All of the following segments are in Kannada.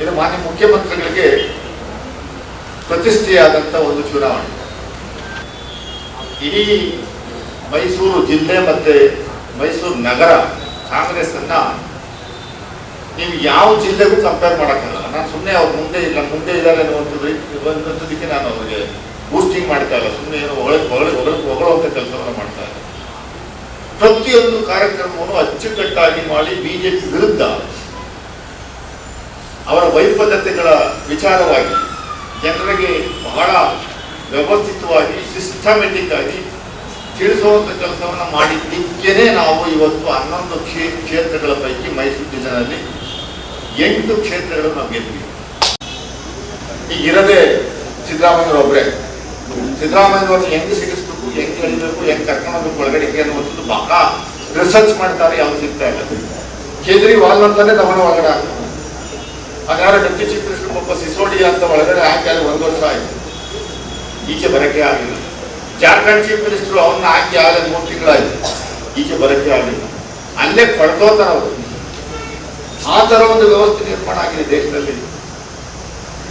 ಇದು ಮಾನ್ಯ ಮುಖ್ಯಮಂತ್ರಿಗಳಿಗೆ ಪ್ರತಿಷ್ಠೆಯಾದಂಥ ಒಂದು ಚುನಾವಣೆ. ಇಡೀ ಮೈಸೂರು ಜಿಲ್ಲೆ ಮತ್ತೆ ಮೈಸೂರು ನಗರ ಕಾಂಗ್ರೆಸ್ಸನ್ನು ನೀವು ಯಾವ ಜಿಲ್ಲೆಗೂ ಕಂಪೇರ್ ಮಾಡೋಕ್ಕಾಗಲ್ಲ. ನಾನು ಸುಮ್ಮನೆ ಅವ್ರು ಮುಂದೆ ಇಲ್ಲ, ಮುಂದೆ ಇದ್ದಾರೆ ಅನ್ನುವಂಥದ್ದಕ್ಕೆ ನಾನು ಅವರಿಗೆ ಬೂಸ್ಟಿಂಗ್ ಮಾಡ್ತಾ ಇಲ್ಲ ಸುಮ್ಮನೆ ಏನೋ ಹೊಳೆ ಹೊರಗೆ ಹೊಗಳುವಂಥ ಕೆಲಸವನ್ನು ಮಾಡ್ತಾ ಇಲ್ಲ ಪ್ರತಿಯೊಂದು ಕಾರ್ಯಕ್ರಮವನ್ನು ಅಚ್ಚುಕಟ್ಟಾಗಿ ಮಾಡಿ ಬಿಜೆಪಿ ವಿರುದ್ಧ ಅವರ ವೈಫಲ್ಯತೆಗಳ ವಿಚಾರವಾಗಿ ಜನರಿಗೆ ಬಹಳ ವ್ಯವಸ್ಥಿತವಾಗಿ ಸಿಸ್ಟಮೆಟಿಕ್ ಆಗಿ ತಿಳಿಸುವಂಥ ಕೆಲಸವನ್ನು ಮಾಡಿದ್ದಕ್ಕೇನೆ ನಾವು ಇವತ್ತು ಹನ್ನೊಂದು ಕ್ಷೇ, ಕ್ಷೇತ್ರಗಳ ಪೈಕಿ ಮೈಸೂರು ಜಿಲ್ಲೆಯಲ್ಲಿ ಎಂಟು ಕ್ಷೇತ್ರಗಳು ನಾವು ಗೆದ್ವಿ ಈಗ ಇರದೆ ಸಿದ್ದರಾಮಯ್ಯವ್ರು ಒಬ್ಬರೇ ಸಿದ್ದರಾಮಯ್ಯವ್ರನ್ನ ಹೆಂಗೆ ಸಿಗಿಸ್ಬೇಕು, ಹೆಂಗೆ ಎಳಿಬೇಕು ಹೆಂಗೆ ಕರ್ಕೊಂಡು ಒಳಗಡೆ ಒಳಗಡೆ ಅನ್ನುವಂಥದ್ದು ಬಹಳ ರಿಸರ್ಚ್ ಮಾಡ್ತಾರೆ, ಯಾವ್ದು ಸಿಗ್ತಾ ಇಲ್ಲ. ಕೇಜ್ರಿವಾಲ್ ಅಂತಾನೆ ತಗೊಂಡು ಒಳಗಡೆ ಹಾಗಾದ್ರೆ ಡೆಪ್ಟಿ ಚೀಫ್ ಮಿನಿಸ್ಟರ್ ಒಬ್ಬ ಸಿಸೋಡಿ ಅಂತ ಒಳಗಡೆ ಹಾಕಿ ಒಂದು ವರ್ಷ ಆಯ್ತು. ಈಚೆ ಬರಕ್ಕೆ ಆಗಲಿಲ್ಲ ಜಾರ್ಖಂಡ್ ಚೀಫ್ ಮಿನಿಸ್ಟರ್ ಅವ್ರನ್ನ ಹಾಕಿ ಆಗಲೇ ಮೂರು ತಿಂಗಳಾಯ್ತು. ಈಚೆ ಬರಕ್ಕೆ ಆಗಲಿಲ್ಲ ಅಲ್ಲೇ ಪಡ್ಕೋತಾರ ಅವರು. ಆ ಥರ ಒಂದು ವ್ಯವಸ್ಥೆ ನಿರ್ಮಾಣ ಆಗಿದೆ ದೇಶದಲ್ಲಿ.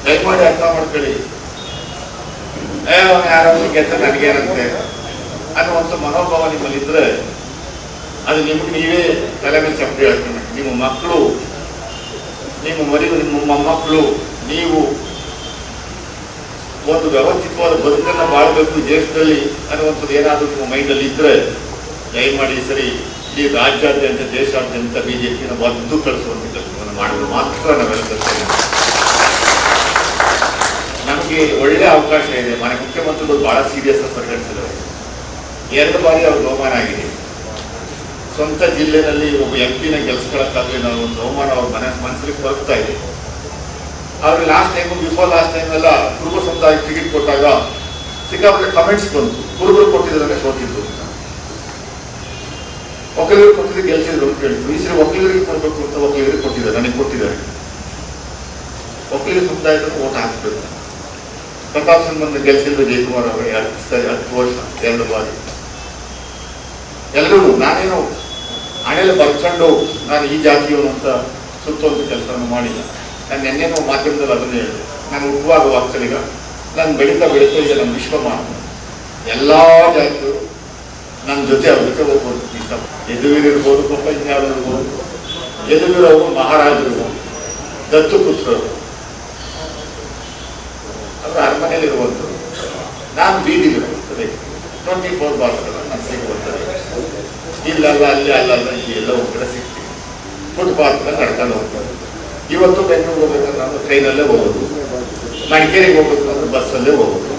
ದಯಮಾಡಿ ಅರ್ಥ ಮಾಡ್ಕೊಳ್ಳಿ. ಏ ಗೆದ್ದ ನನಗೆ ಗೆದ್ದ ನನಗೇನಂತೆ? ಅನ್ನುವಂಥ ಮನೋಭಾವ ನಿಮ್ಮಲ್ಲಿ ಇದ್ರೆ ಅದು ನಿಮ್ಗೆ ನೀವೇ ತಲೆ ಮೇಲೆ ಚಪ್ಪಡಿ ಹೇಳ್ತೀನಿ ನಿಮ್ಮ ಮಕ್ಕಳು ನಿಮ್ಮ ಮರಿ ನಿಮ್ಮ ಮೊಮ್ಮಕ್ಕಳು, ನೀವು ಒಂದು ವ್ಯವಸ್ಥಿತವಾದ ಬದುಕನ್ನು ಮಾಡಬೇಕು ದೇಶದಲ್ಲಿ ಅನ್ನುವಂಥದ್ದು ಏನಾದರೂ ನಿಮ್ಮ ಮೈಂಡಲ್ಲಿ ದಯಮಾಡಿ ಮಾಡಿ ಸರಿ ಇಡೀ ರಾಜ್ಯಾದ್ಯಂತ, ದೇಶಾದ್ಯಂತ ಬಿ ಜೆ ಪಿನ ಒದ್ದು ಕಳಿಸುವಂಥ ಕೆಲಸವನ್ನು ಮಾಡಲು ಮಾತ್ರ ನಾವೆಲ್ಲ ನಮಗೆ ಒಳ್ಳೆ ಅವಕಾಶ ಇದೆ. ಮನೆ ಮುಖ್ಯಮಂತ್ರಿಗಳು ಬಹಳ ಸೀರಿಯಸ್ ಅಂತ ಪರಿಗಣಿಸಿದ್ದಾರೆ. ಎರಡು ಬಾರಿ ಅವ್ರಿಗೆ ಬಹುಮಾನ ಆಗಿದೆ. ಸ್ವಂತ ಜಿಲ್ಲೆಯಲ್ಲಿ ಒಬ್ಬ ಎಂ ಪಿನ ಗೆಲ್ಸ್ಕೊಳಕ್ಕಾಗಲಿ ನಾವು ಒಂದು ಅವಮಾನ ಅವ್ರ ಮನೆ ಮನಸ್ಸಿಗೆ ಬರ್ತಾ ಇದೆ. ಆದರೆ last time before last time ಎಲ್ಲ ಕುರುಬ ಸಮುದಾಯಕ್ಕೆ ಟಿಕೆಟ್ ಕೊಟ್ಟಾಗ ಸಿಕ್ಕಾಪಟ್ಟೆ ಕಮೆಂಟ್ಸ್ ಬಂತು. ಕುರುಬರು ಕೊಟ್ಟಿದ್ದಾರೆ ಸೋತಿದ್ರು ಅಂತ. ಒಕ್ಕಲಿಗರು ಕೊಟ್ಟಿದ್ದು ಗೆಲ್ಸಿದ್ರು ಅಂತ ಹೇಳಿದ್ರು. ಈ ಸರಿ ಒಕ್ಕಲಿಗರಿಗೆ ಕೊಡಬೇಕು ಅಂತ ಒಕ್ಕಲಿಗರಿಗೆ ಕೊಟ್ಟಿದ್ದಾರೆ, ನನಗೆ ಕೊಟ್ಟಿದ್ದಾರೆ. ಒಕ್ಕಲಿಗ ಸಮುದಾಯದನ್ನು ಓಟ್ ಹಾಕ್ಬೇಕು. ಪ್ರತಾಪ್ ಸಿಂಗ್ ಬಂದು ಗೆಲ್ಸಿದ್ರು ಜಯಕುಮಾರ್ ಅವರು, ಎರಡು ಸರಿ, ಹತ್ತು ವರ್ಷ, ಎರಡು ಬಾರಿ. ಎಲ್ಲರೂ ನಾನೇನು ಹಣೆಯಲ್ಲಿ ಬರ್ಕೊಂಡು ನಾನು ಈ ಜಾತಿಯವನು ಅಂತ ಸುತ್ತುವಂಥ ಕೆಲಸವನ್ನು ಮಾಡಿಲ್ಲ. ನಾನು ನೆನ್ನೆನೋ ಮಾಧ್ಯಮದಲ್ಲಿ ಅದನ್ನು ಹೇಳಿದೆ. ನಾನು ಹುಟ್ಟುವಾಗ ವಾಸ್ತವಿಕ ನಾನು ಬೆಳೀತಾ ಬೆಳೀತಾ ಈಗ ನಮ್ಮ ವಿಶ್ವಮಾ ಎಲ್ಲ ಜಾತಿಯವರು ನನ್ನ ಜೊತೆ ಅವ್ರ ಜೊತೆ ಹೋಗ್ಬೋದು. ಇಷ್ಟ ಯದುವೀರ್ ಇರ್ಬೋದು ಪಾಪ ಇನ್ಯಾರು ಇರ್ಬೋದು, ಯದುವೀರ್ ಅವರು ಮಹಾರಾಜರು ದತ್ತು ಪುತ್ರರು. ಅವರು ಅರಮನೆಯಲ್ಲಿ ಇರುವಂಥದ್ದು ನಾನು ಬೀದಿಲಿರುವಂಥದ್ದು ಟ್ವೆಂಟಿ ಫೋರ್ ಬಾರ್ಸ್ ನಾನು ಸಿಗುವಂಥದ್ದು ಇಲ್ಲಲ್ಲ ಅಲ್ಲಿ ಅಲ್ಲಲ್ಲ ಇಲ್ಲಿ ಎಲ್ಲ ಕಡೆ ಸಿಗ್ತೀವಿ. ಫುಟ್ಪಾತ್ ಮೇಲೆ ನಡ್ಕೊಂಡು ಹೋಗ್ತಾರೆ ಇವತ್ತು ಬೆಂಗಳೂರು ಹೋಗ್ಬೇಕಂದ್ರೆ ನಾನು ಟ್ರೈನಲ್ಲೇ ಹೋಗೋದು. ಮಡಿಕೇರಿಗೆ ಹೋಗ್ಬೇಕು ಅಂದ್ರೆ ಬಸ್ಸಲ್ಲೇ ಹೋಗೋದು.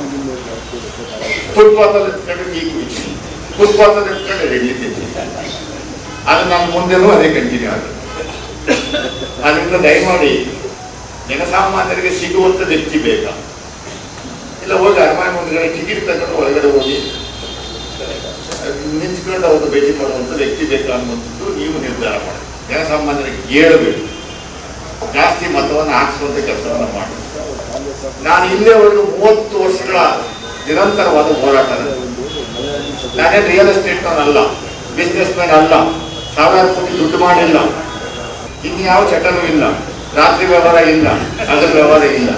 ಫುಟ್ಪಾತಲ್ಲಿ ಎತ್ಕೊಂಡು ಫುಟ್ಪಾತ್ ಫುಟ್ಪಾತಲ್ಲಿ ಎತ್ಕೊಂಡು ಇಡ್ಲಿ ತಿಂತೀನಿ ಅದು ನಾನು ಮುಂದೆನೂ ಅದೇ ಕಂಟಿನ್ಯೂ ಆಗುತ್ತೆ. ಅದರಿಂದ ದಯಮಾಡಿ ಜನಸಾಮಾನ್ಯರಿಗೆ ಸಿಗುವಂಥದ್ದು ಹೆಚ್ಚಿ ಬೇಕಾ? ಇಲ್ಲ ಹೋಗಿ ಅರಮನೆ ಮುಂದ್ಗಡೆ ಟಿಕೆಟ್ ತಗೊಂಡು ಒಳಗಡೆ ಹೋಗಿ ನಿಂತ್ಕೊಂಡು ಅವರು ಭೇಟಿ ಮಾಡುವಂಥ ವ್ಯಕ್ತಿ ಬೇಕಾ ಅನ್ನುವಂಥದ್ದು ನೀವು ನಿರ್ಧಾರ ಮಾಡಿ. ಜನಸಾಮಾನ್ಯರಿಗೆ ಹೇಳಬೇಕು. ಜಾಸ್ತಿ ಮತವನ್ನು ಹಾಕಿಸುವಂಥ ಕೆಲಸವನ್ನು ಮಾಡಿ. ನಾನು ಇಲ್ಲಿಯವರೆಗೂ ಮೂವತ್ತು ವರ್ಷಗಳ ನಿರಂತರವಾದ ಹೋರಾಟ ನಾನೇ ರಿಯಲ್ ಎಸ್ಟೇಟ್ ಅಲ್ಲ ಬಿಸ್ನೆಸ್ ಮ್ಯಾನ್ ಅಲ್ಲ, ಸಾವಿರಾರು ಕೋಟಿ ದುಡ್ಡು ಮಾಡಿಲ್ಲ. ಇನ್ಯಾವ ಚಟನೂ ಇಲ್ಲ. ರಾತ್ರಿ ವ್ಯವಹಾರ ಇಲ್ಲ ಅದರ ವ್ಯವಹಾರ ಇಲ್ಲ.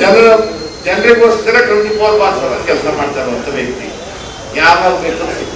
ಜನರ ಜನರಿಗೋಸ್ಕರ ಟ್ವೆಂಟಿ ಫೋರ್ ಬಾರ್ಸ್ ಕೆಲಸ ಮಾಡ್ತಾ ಇರುವಂತ ವ್ಯಕ್ತಿ ಯಾವಾಗ ಬೇಕಾದ್ರೂ